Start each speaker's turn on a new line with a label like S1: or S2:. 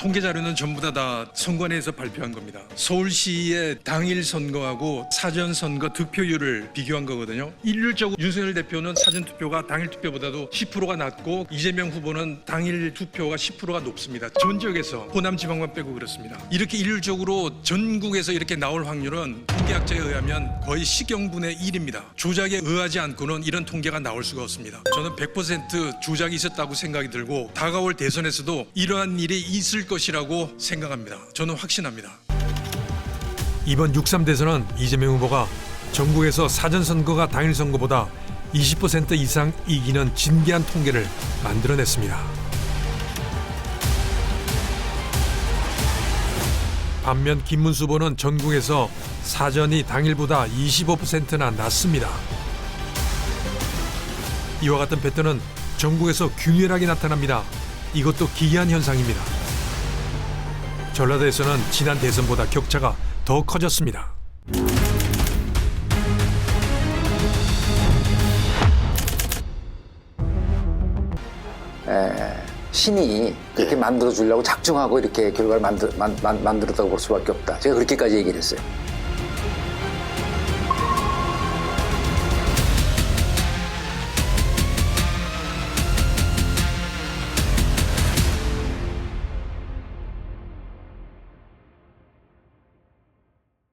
S1: 통계 자료는 전부 다, 다 선관위에서 발표한 겁니다. 서울시의 당일 선거하고 사전 선거 득표율을 비교한 거거든요. 일률적으로 윤석열 대표는 사전 투표가 당일 투표보다도 10%가 낮고 이재명 후보는 당일 투표가 10%가 높습니다. 전 지역에서 호남 지방만 빼고 그렇습니다. 이렇게 일률적으로 전국에서 이렇게 나올 확률은 통계학자에 의하면 거의 시경분의 1입니다. 조작에 의하지 않고는 이런 통계가 나올 수가 없습니다. 저는 100% 조작이 있었다고 생각이 들고 다가올 대선에서도 이러한 일이 있을 것이라고 생각합니다. 저는 확신합니다.
S2: 이번 6.3 대선은 이재명 후보가 전국에서 사전선거가 당일 선거보다 20% 이상 이기는 진기한 통계를 만들어냈습니다. 반면 김문수 후보는 전국에서 사전이 당일보다 25%나 낮습니다. 이와 같은 패턴은 전국에서 균일하게 나타납니다. 이것도 기이한 현상입니다. 전라도에서는 지난 대선보다 격차가 더 커졌습니다.
S3: 에, 신이 그렇게
S4: 예.
S3: 만들어 주려고 작정하고 이렇게 결과를 만들, 만, 만, 만들었다고 볼 수밖에 없다. 제가 그렇게까지 얘기를 했어요.